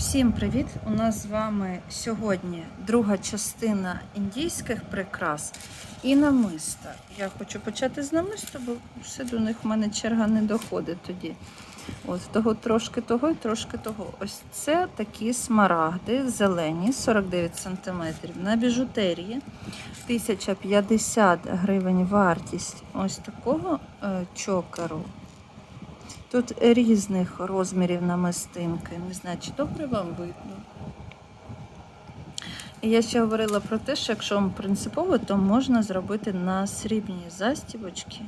Всім привіт! У нас з вами сьогодні друга частина індійських прикрас і намиста. Я хочу почати з намиста, бо все до них в мене черга не доходить тоді. От того трошки того і трошки того. Ось це такі смарагди зелені, 49 см на біжутерії. 1050 гривень вартість ось такого е, чокеру. Тут різних розмірів намистинки. Не знаю, чи добре вам видно. І я ще говорила про те, що якщо вам принципово, то можна зробити на срібні застібочки.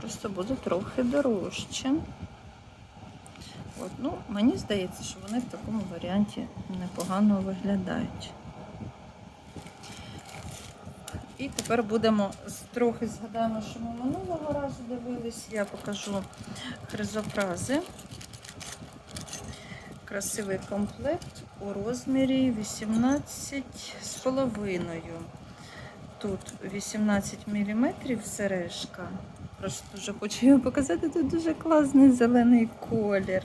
Просто буде трохи дорожче. От, ну, мені здається, що вони в такому варіанті непогано виглядають. І тепер будемо трохи згадаємо, що ми минулого разу дивились. Я покажу хризопрази. Красивий комплект у розмірі 18 з половиною. Тут 18 мм сережка. Просто дуже хочу його показати. Тут дуже класний зелений колір.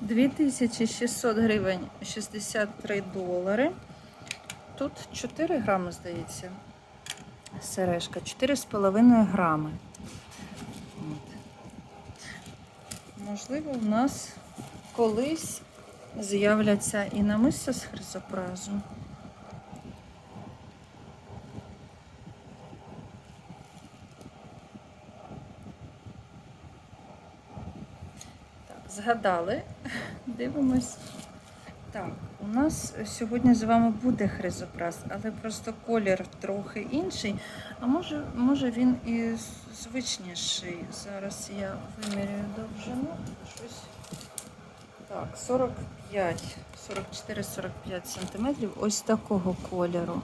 2600 гривень 63 долари. Тут 4 грами, здається сережка 4,5 грами. Можливо, в нас колись з'являться і намисто з хризопразу. Так, згадали. Дивимось. Так, у нас сьогодні з вами буде хризопраз, але просто колір трохи інший. А може, може він і звичніший. Зараз я вимірюю довжину. Так, 45, 44-45 сантиметрів. Ось такого кольору.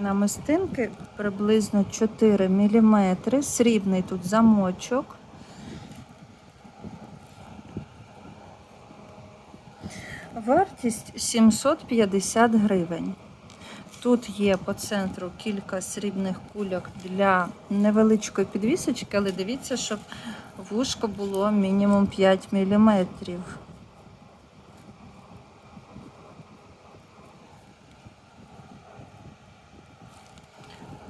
Намистинки приблизно 4 мм. Срібний тут замочок. Вартість 750 гривень. Тут є по центру кілька срібних кульок для невеличкої підвісочки, але дивіться, щоб вушко було мінімум 5 мм.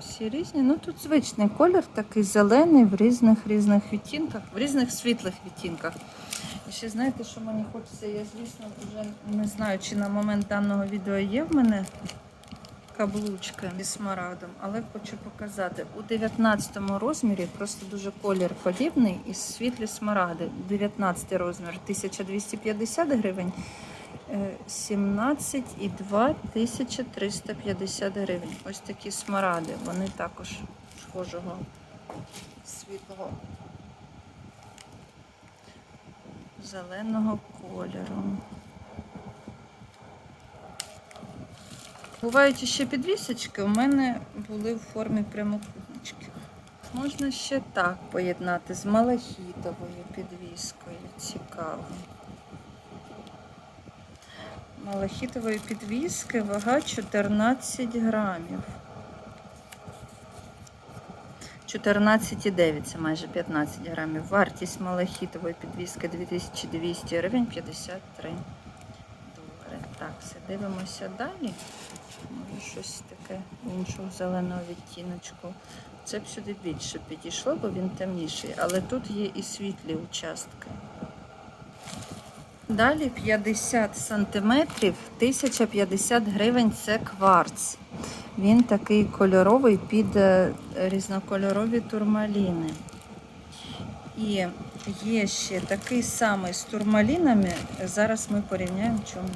Всі різні. Ну тут звичний колір, такий зелений в різних різних відтінках, в різних світлих відтінках. І ще знаєте, що мені хочеться, я, звісно, вже не знаю, чи на момент даного відео є в мене каблучка зі смарагдом, але хочу показати. У 19 розмірі просто дуже колір подібний і світлі смарагди. 19 розмір 1250 гривень. е, 17 і 2 1350 гривень. Ось такі смаради. Вони також схожого світлого зеленого кольору. Бувають ще підвісочки, у мене були в формі прямокутнички. Можна ще так поєднати з малахітовою підвіскою. Цікаво. Малахітової підвіски вага 14 грамів. 14,9, це майже 15 грамів. Вартість малахітової підвіски 2200 гривень 53 долари. Так, все, дивимося далі. Може щось таке іншого зеленого відтіночку. Це б сюди більше підійшло, бо він темніший, але тут є і світлі участки. Далі 50 сантиметрів, 1050 гривень це кварц. Він такий кольоровий під е, різнокольорові турмаліни. І є ще такий самий з турмалінами. Зараз ми порівняємо, чому.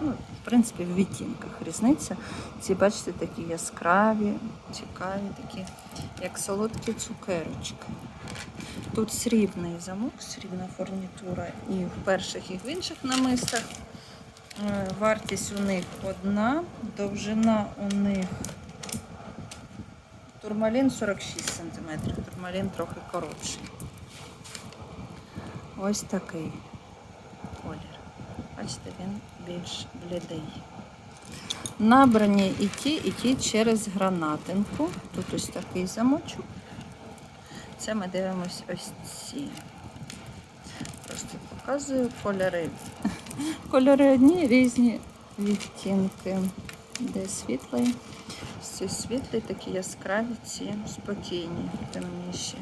Ну, в принципі, в відтінках різниця. Ці, бачите, такі яскраві, цікаві, такі, як солодкі цукерочки. Тут срібний замок, срібна фурнітура і в перших, і в інших намистах. Е, Вартість у них одна, довжина у них турмалін 46 см, турмалін трохи коротший. Ось такий колір. Бачите, він більш блідий. Набрані і ті, і ті через гранатинку. Тут ось такий замочок. Це ми дивимось ось ці. Просто показую кольори. Кольори одні різні відтінки. Де світлий, ці світлі, такі яскраві, ці спокійні, темніші.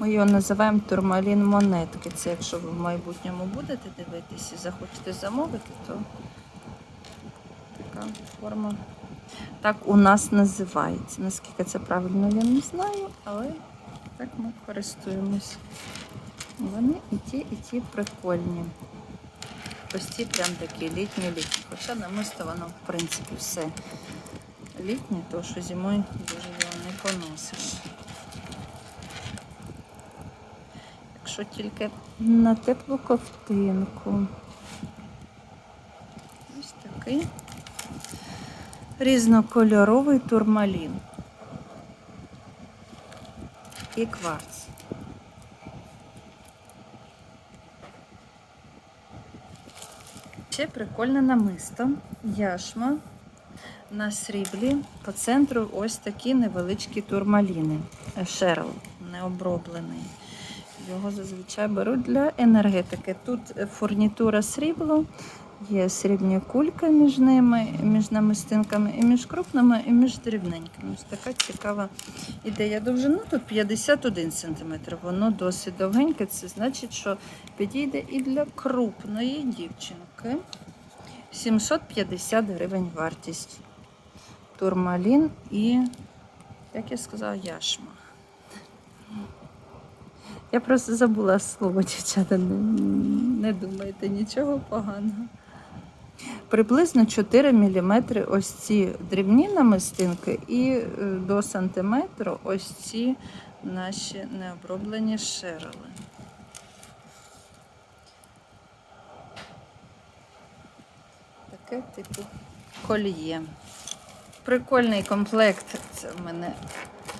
Ми його називаємо турмалін монетки. Це якщо ви в майбутньому будете дивитися і захочете замовити, то така форма. Так у нас називається. Наскільки це правильно, я не знаю, але так ми користуємось. Вони і ті, і ті прикольні. Ось ці прям такі літні літні. Хоча намисто воно, в принципі, все літнє, тому що зимою дуже його не поносиш. Якщо тільки на теплу ковтинку. Ось такий різнокольоровий турмалін. І кварц. Ще прикольне намисто, яшма на сріблі. По центру ось такі невеличкі турмаліни. Шерл необроблений. Його зазвичай беруть для енергетики. Тут фурнітура срібло, є срібні кульки між ними, між намистинками, і між крупними, і між дрібненькими. Ось така цікава ідея. Довжина тут 51 см. Воно досить довгеньке. Це значить, що підійде і для крупної дівчинки. 750 гривень вартість. Турмалін і, як я сказала, яшма. Я просто забула слово, дівчата. Не, не думайте нічого поганого. Приблизно 4 мм ось ці дрібні намистинки і е, до сантиметру ось ці наші необроблені шерли. Таке типу кольє. Прикольний комплект. Це в мене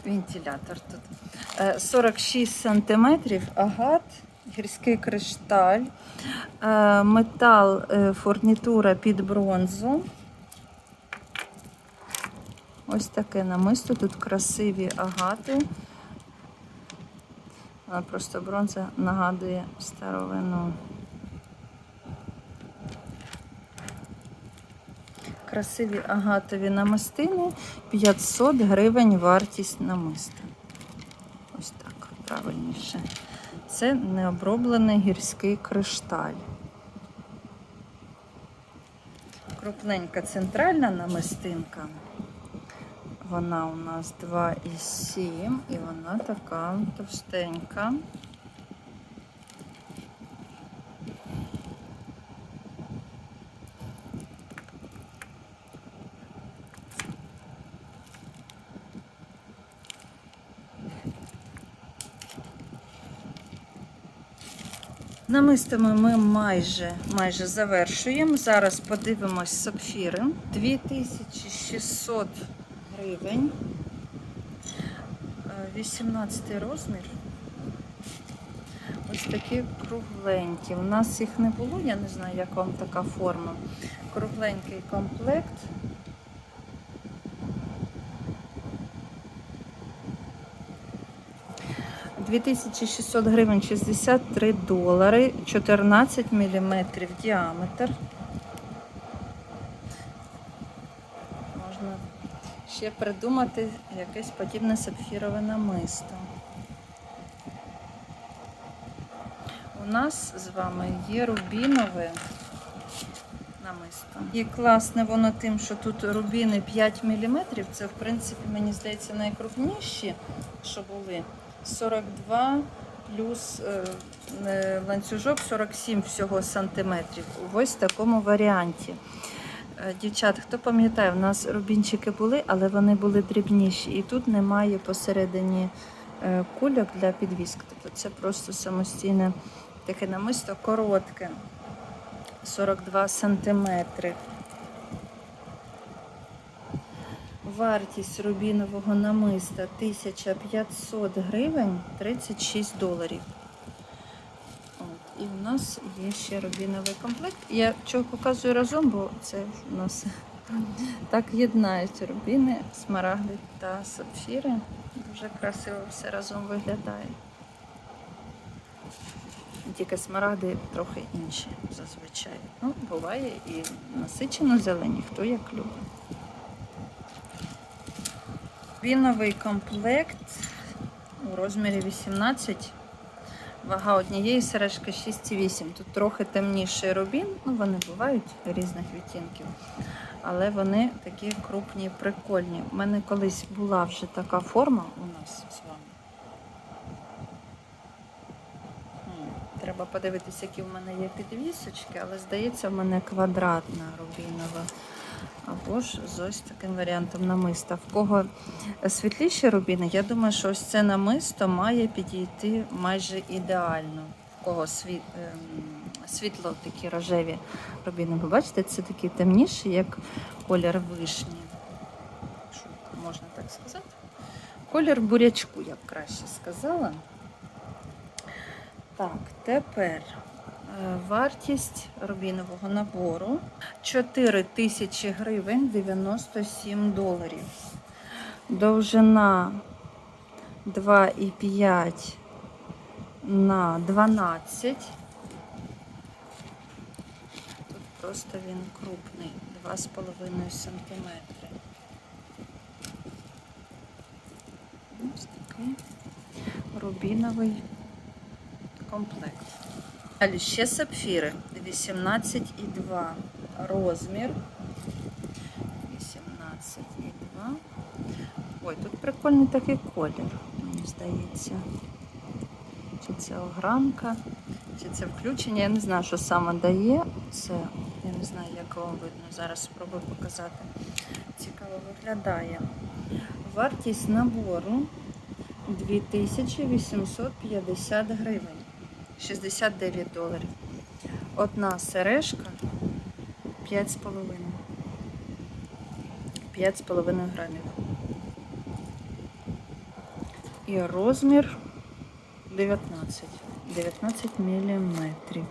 вентилятор тут. Е, 46 сантиметрів, агат, гірський кришталь, е, метал, е, фурнітура під бронзу. Ось таке намисто. Тут красиві агати. Вона просто бронза нагадує старовину. Красиві агатові намистини 500 гривень вартість намиста. Ось так, правильніше. Це необроблений гірський кришталь. Крупненька центральна намистинка. Вона у нас 2,7 і вона така товстенька. Намистами ми майже, майже завершуємо. Зараз подивимось сапфіри. 2600 гривень. Е, 18 розмір. Ось такі кругленькі. У нас їх не було, я не знаю, як вам така форма. Кругленький комплект. – 2600 гривень 63 долари, 14 міліметрів діаметр. Можна ще придумати якесь подібне сапфірове намисто. У нас з вами є рубінове намисто. І класне воно тим, що тут рубіни 5 мм. Це, в принципі, мені здається, найкрупніші, що були. 42 плюс е, е, ланцюжок 47 всього сантиметрів. В ось такому варіанті. Е, Дівчат, хто пам'ятає, у нас рубінчики були, але вони були дрібніші. І тут немає посередині е, кульок для підвіски. Тобто це просто самостійне таке намисто коротке. 42 сантиметри. Вартість рубінового намиста 1500 гривень 36 доларів. І в нас є ще рубіновий комплект. Я чого показую разом, бо це у нас так єднають рубіни, смарагди та сапфіри. Дуже красиво все разом виглядає. Тільки смарагди трохи інші зазвичай. Ну, буває і насичено зелені, хто як любить. Віновий комплект у розмірі 18. Вага однієї сережки 6,8. Тут трохи темніший рубін, ну вони бувають різних відтінків. Але вони такі крупні, прикольні. У мене колись була вже така форма у нас з вами. Треба подивитися, які в мене є підвісочки, але здається, в мене квадратна рубінова. Або ж з ось таким варіантом намиста. В кого світліші рубіни, я думаю, що ось це намисто має підійти майже ідеально. В кого світ, ем, світло такі рожеві рубіни. Ви бачите, це такі темніші, як колір вишні. Якщо можна так сказати. Колір бурячку, я б краще сказала. Так, тепер вартість рубінового набору 4 тисячі гривень 97 доларів. Довжина 2,5 на 12. Тут просто він крупний, 2,5 сантиметри. Ось такий рубіновий комплект. Далі ще сапфіри 18,2 розмір. 18,2. Ой, тут прикольний такий колір, мені здається. Чи це огранка, чи це включення. Я не знаю, що саме дає. Це, я не знаю, як вам видно. Зараз спробую показати. Цікаво виглядає. Вартість набору 2850 гривень. 69 доларів. Одна сережка 5,5. 5,5 грамів. І розмір 19. 19 міліметрів.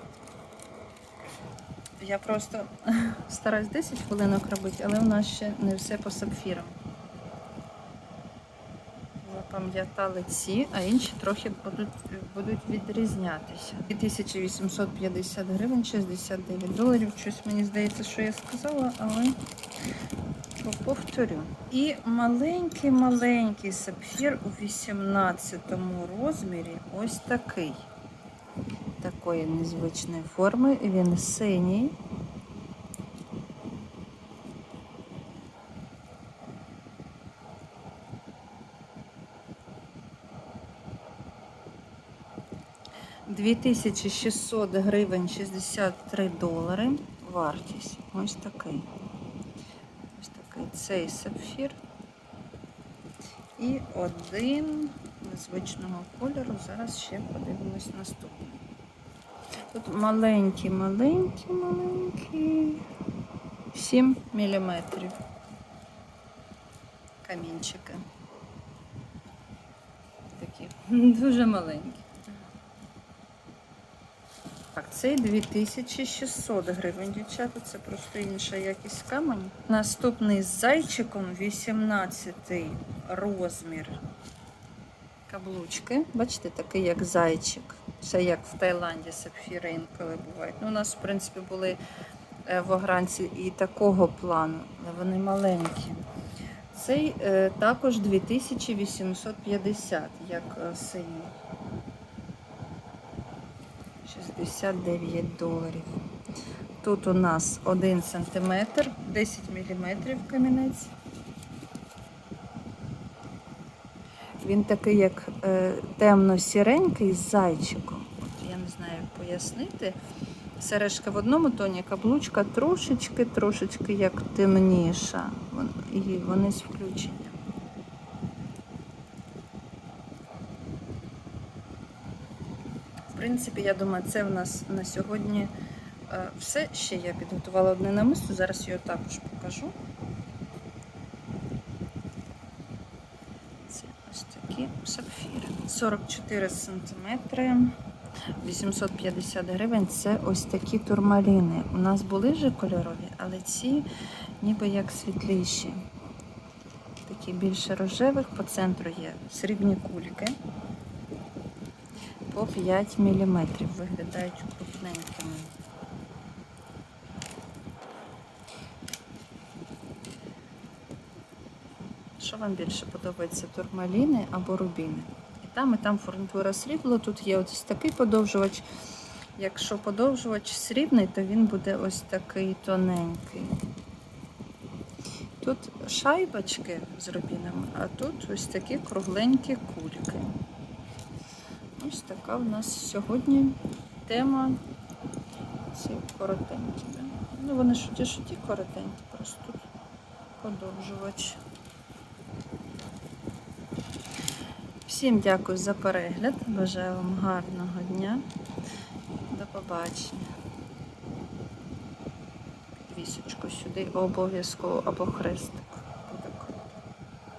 Я просто стараюсь 10 хвилинок робити, але у нас ще не все по сапфірам. Запам'ятали ці, а інші трохи будуть, будуть відрізнятися. 2850 гривень, 69 доларів. Щось мені здається, що я сказала, але повторю. І маленький-маленький сапфір у 18 розмірі. Ось такий. Такої незвичної форми. Він синій. Дві тисячі 600 гривень 63 долари. Вартість. Ось такий. Ось такий цей сапфір. І один незвичного кольору. Зараз ще подивимось наступний. Тут маленький, маленький, маленький. 7 міліметрів. Камінчики. Такі дуже маленькі. Цей 2600 гривень, дівчата, це просто інша якість каменю. Наступний з зайчиком 18 розмір каблучки. Бачите, такий як зайчик. Це як в Таїланді сапфіри інколи бувають. Ну, у нас, в принципі, були е, в огранці і такого плану, вони маленькі. Цей е, також 2850, як е, синій. 69 доларів. Тут у нас 1 см, 10 мм камінець. Він такий, як е, темно-сіренький з зайчиком. От я не знаю, як пояснити. Сережка в одному тоні, каблучка трошечки, трошечки як темніша. І вони з включенням. В принципі, я думаю, це в нас на сьогодні е, все. Ще я підготувала одне намисто, зараз його також покажу. Це ось такі сапфіри. 44 сантиметри, 850 гривень. Це ось такі турмаліни. У нас були вже кольорові, але ці ніби як світліші. такі більше рожевих, по центру є срібні кульки по 5 мм. Виглядають крупненькими. Що вам більше подобається, турмаліни або рубіни? І там, і там фурнітура срібла. Тут є ось такий подовжувач. Якщо подовжувач срібний, то він буде ось такий тоненький. Тут шайбочки з рубінами, а тут ось такі кругленькі кульки. Ось така в нас сьогодні тема. Ці коротенькі. Ну, вони ж ті, що ті коротенькі, просто тут подовжувач. Всім дякую за перегляд. Бажаю вам гарного дня. До побачення. Підвісочку сюди обов'язково або хрестик.